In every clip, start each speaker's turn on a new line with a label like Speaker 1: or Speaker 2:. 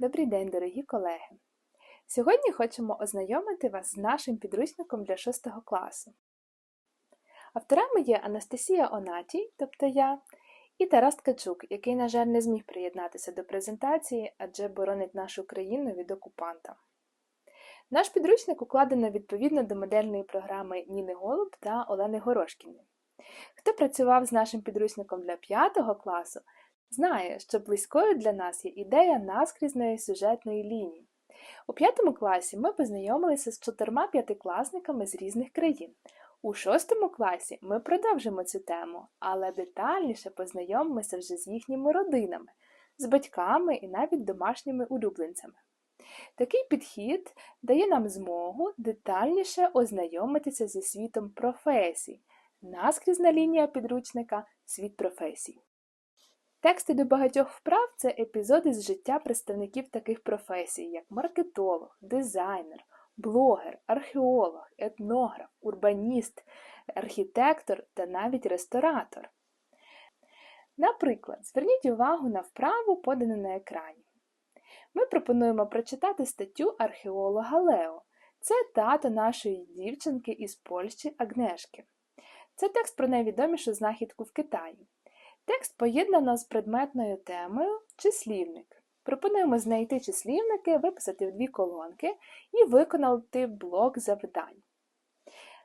Speaker 1: Добрий день, дорогі колеги! Сьогодні хочемо ознайомити вас з нашим підручником для 6 класу. Авторами є Анастасія Онатій, тобто я, і Тарас Ткачук, який, на жаль, не зміг приєднатися до презентації, адже боронить нашу країну від окупанта. Наш підручник укладено відповідно до модельної програми Ніни Голуб та Олени Горошкіни. Хто працював з нашим підручником для 5 класу, знає, що близькою для нас є ідея наскрізної сюжетної лінії. У п'ятому класі ми познайомилися з чотирма п'ятикласниками з різних країн. У шостому класі ми продовжимо цю тему, але детальніше познайомимося вже з їхніми родинами, з батьками і навіть домашніми улюбленцями. Такий підхід дає нам змогу детальніше ознайомитися зі світом професій. Наскрізна лінія підручника світ професій. Тексти до багатьох вправ це епізоди з життя представників таких професій, як маркетолог, дизайнер, блогер, археолог, етнограф, урбаніст, архітектор та навіть ресторатор. Наприклад, зверніть увагу на вправу, подану на екрані. Ми пропонуємо прочитати статтю археолога Лео. Це тато нашої дівчинки із Польщі Агнешки. Це текст про найвідомішу знахідку в Китаї. Текст поєднано з предметною темою числівник. Пропонуємо знайти числівники, виписати в дві колонки і виконати блок завдань.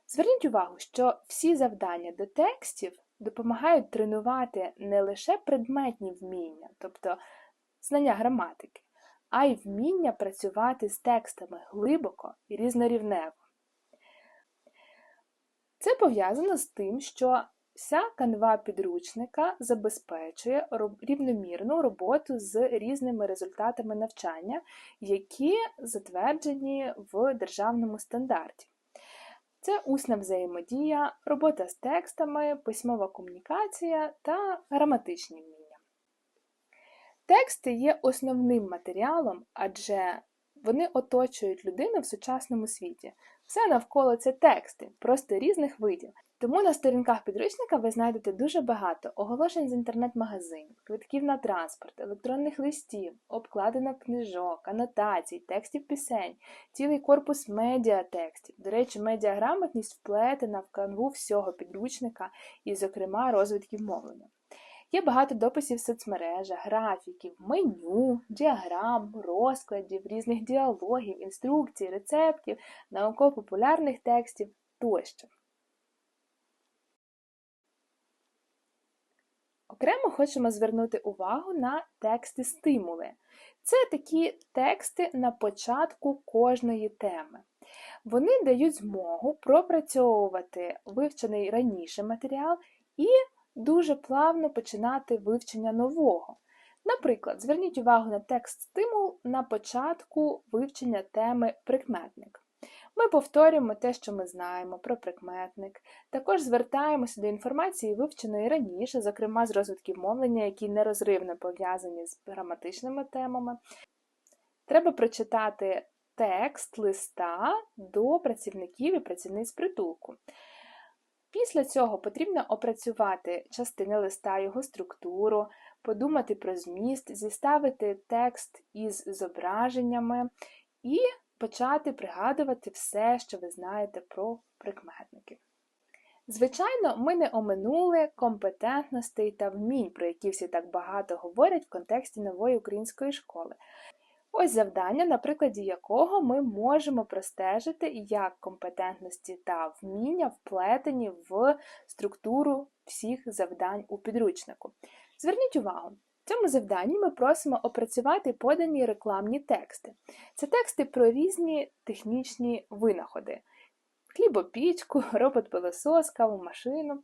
Speaker 1: Зверніть увагу, що всі завдання до текстів допомагають тренувати не лише предметні вміння, тобто знання граматики, а й вміння працювати з текстами глибоко і різнорівнево. Це пов'язано з тим, що Вся канва підручника забезпечує рівномірну роботу з різними результатами навчання, які затверджені в державному стандарті. Це усна взаємодія, робота з текстами, письмова комунікація та граматичні вміння. Тексти є основним матеріалом, адже вони оточують людину в сучасному світі. Все навколо це тексти, просто різних видів. Тому на сторінках підручника ви знайдете дуже багато оголошень з інтернет-магазинів, квитків на транспорт, електронних листів, обкладинок книжок, анотацій, текстів пісень, цілий корпус медіатекстів. До речі, медіаграмотність вплетена в канву всього підручника і, зокрема, розвитків мовлення. Є багато дописів в соцмережах, графіків, меню, діаграм, розкладів, різних діалогів, інструкцій, рецептів, науково-популярних текстів тощо. Окремо хочемо звернути увагу на тексти-стимули. Це такі тексти на початку кожної теми. Вони дають змогу пропрацьовувати вивчений раніше матеріал і дуже плавно починати вивчення нового. Наприклад, зверніть увагу на текст стимул на початку вивчення теми прикметник. Ми повторюємо те, що ми знаємо про прикметник. Також звертаємося до інформації, вивченої раніше, зокрема з розвитків мовлення, які нерозривно пов'язані з граматичними темами. Треба прочитати текст листа до працівників і працівниць притулку. Після цього потрібно опрацювати частини листа, його структуру, подумати про зміст, зіставити текст із зображеннями і почати пригадувати все, що ви знаєте про прикметники. Звичайно, ми не оминули компетентностей та вмінь, про які всі так багато говорять в контексті нової української школи. Ось завдання, на прикладі якого ми можемо простежити, як компетентності та вміння вплетені в структуру всіх завдань у підручнику. Зверніть увагу, в цьому завданні ми просимо опрацювати подані рекламні тексти. Це тексти про різні технічні винаходи: хлібопічку, робот-пилосос, каву машину.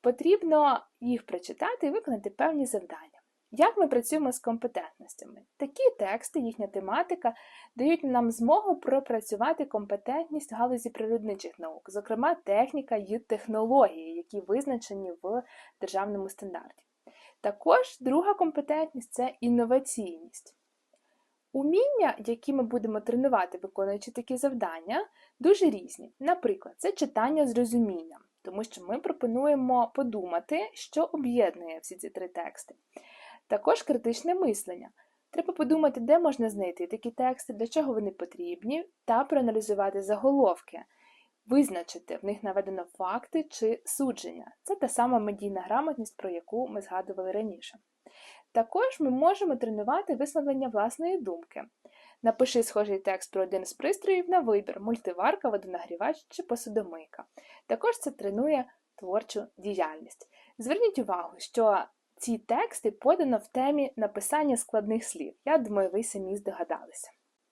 Speaker 1: Потрібно їх прочитати і виконати певні завдання. Як ми працюємо з компетентностями? Такі тексти, їхня тематика дають нам змогу пропрацювати компетентність в галузі природничих наук, зокрема техніка і технології, які визначені в державному стандарті. Також друга компетентність це інноваційність. Уміння, які ми будемо тренувати, виконуючи такі завдання, дуже різні. Наприклад, це читання з розумінням, тому що ми пропонуємо подумати, що об'єднує всі ці три тексти. Також критичне мислення. Треба подумати, де можна знайти такі тексти, для чого вони потрібні, та проаналізувати заголовки, визначити, в них наведено факти чи судження. Це та сама медійна грамотність, про яку ми згадували раніше. Також ми можемо тренувати висловлення власної думки. Напиши схожий текст про один з пристроїв на вибір мультиварка, водонагрівач чи посудомийка. Також це тренує творчу діяльність. Зверніть увагу, що ці тексти подано в темі написання складних слів. Я думаю, ви самі здогадалися.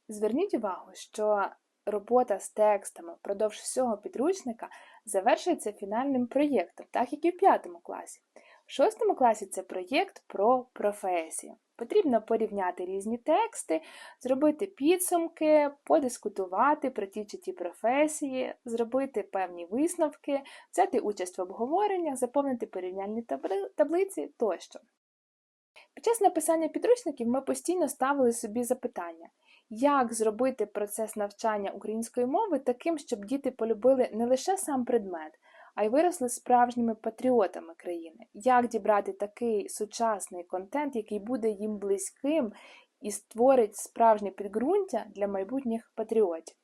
Speaker 1: Зверніть увагу, що робота з текстами впродовж всього підручника завершується фінальним проєктом, так як і в п'ятому класі. В шостому класі це проєкт про професію. Потрібно порівняти різні тексти, зробити підсумки, подискутувати про ті чи ті професії, зробити певні висновки, взяти участь в обговореннях, заповнити порівняльні таблиці тощо. Під час написання підручників ми постійно ставили собі запитання, як зробити процес навчання української мови таким, щоб діти полюбили не лише сам предмет, а й виросли справжніми патріотами країни. Як дібрати такий сучасний контент, який буде їм близьким і створить справжнє підґрунтя для майбутніх патріотів?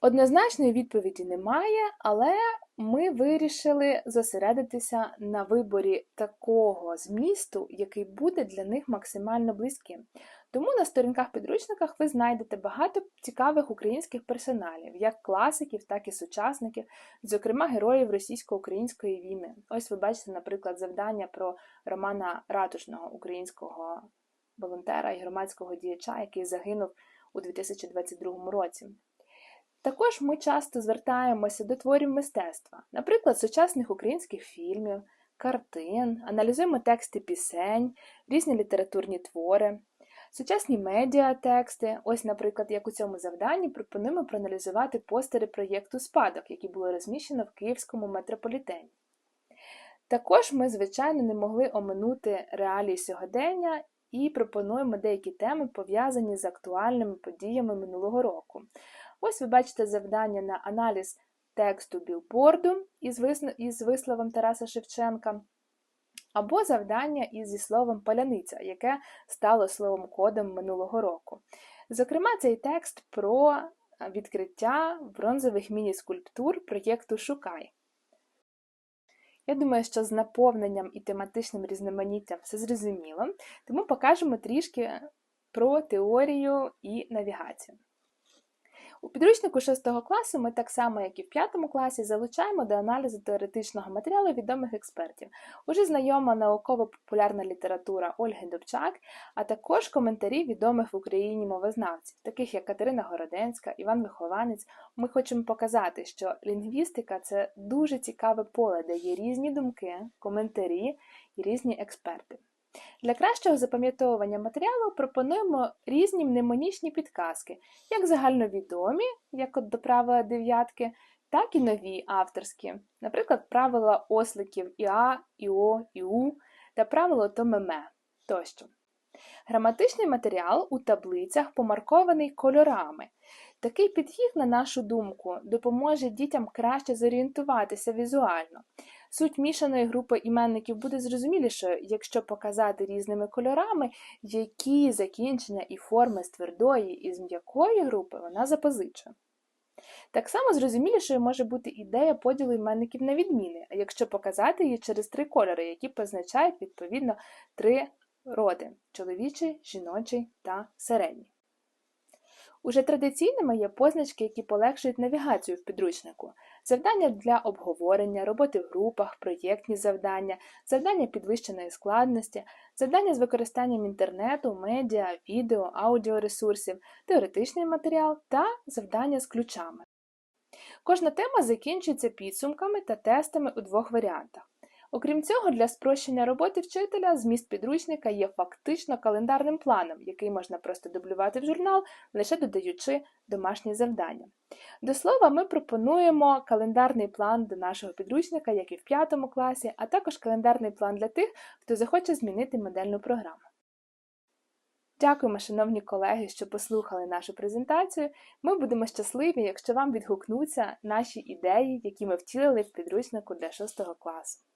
Speaker 1: Однозначної відповіді немає, але ми вирішили зосередитися на виборі такого змісту, який буде для них максимально близьким. Тому на сторінках підручниках ви знайдете багато цікавих українських персоналів, як класиків, так і сучасників, зокрема героїв російсько-української війни. Ось ви бачите, наприклад, завдання про Романа Ратушного, українського волонтера і громадського діяча, який загинув у 2022 році. Також ми часто звертаємося до творів мистецтва, наприклад, сучасних українських фільмів, картин, аналізуємо тексти пісень, різні літературні твори. Сучасні медіатексти, ось, наприклад, як у цьому завданні, пропонуємо проаналізувати постери проєкту Спадок, які було розміщено в Київському метрополітені. Також ми, звичайно, не могли оминути реалії сьогодення і пропонуємо деякі теми, пов'язані з актуальними подіями минулого року. Ось ви бачите завдання на аналіз тексту білборду із висловом Тараса Шевченка або завдання із зі словом паляниця, яке стало словом кодом минулого року. Зокрема, цей текст про відкриття бронзових міні-скульптур проєкту Шукай. Я думаю, що з наповненням і тематичним різноманіттям все зрозуміло, тому покажемо трішки про теорію і навігацію. У підручнику 6 класу ми так само, як і в 5 класі, залучаємо до аналізу теоретичного матеріалу відомих експертів, уже знайома науково-популярна література Ольги Добчак, а також коментарі відомих в Україні мовознавців, таких як Катерина Городенська, Іван Вихованець. Ми хочемо показати, що лінгвістика це дуже цікаве поле, де є різні думки, коментарі і різні експерти. Для кращого запам'ятовування матеріалу пропонуємо різні мнемонічні підказки, як загальновідомі, як от до правила дев'ятки, так і нові авторські, наприклад, правила осликів ІА, ІО, ІУ та правило томеме тощо. Граматичний матеріал у таблицях помаркований кольорами. Такий підхід, на нашу думку, допоможе дітям краще зорієнтуватися візуально. Суть мішаної групи іменників буде зрозумілішою, якщо показати різними кольорами, які закінчення і форми з твердої і з м'якої групи вона запозичує. Так само зрозумілішою може бути ідея поділу іменників на відміни, якщо показати її через три кольори, які позначають відповідно три роди чоловічий, жіночий та середній. Уже традиційними є позначки, які полегшують навігацію в підручнику, завдання для обговорення, роботи в групах, проєктні завдання, завдання підвищеної складності, завдання з використанням інтернету, медіа, відео, аудіоресурсів, теоретичний матеріал та завдання з ключами. Кожна тема закінчується підсумками та тестами у двох варіантах. Окрім цього, для спрощення роботи вчителя зміст підручника є фактично календарним планом, який можна просто дублювати в журнал, лише додаючи домашні завдання. До слова, ми пропонуємо календарний план до нашого підручника, як і в 5 класі, а також календарний план для тих, хто захоче змінити модельну програму. Дякуємо, шановні колеги, що послухали нашу презентацію. Ми будемо щасливі, якщо вам відгукнуться наші ідеї, які ми втілили в підручнику для 6 класу.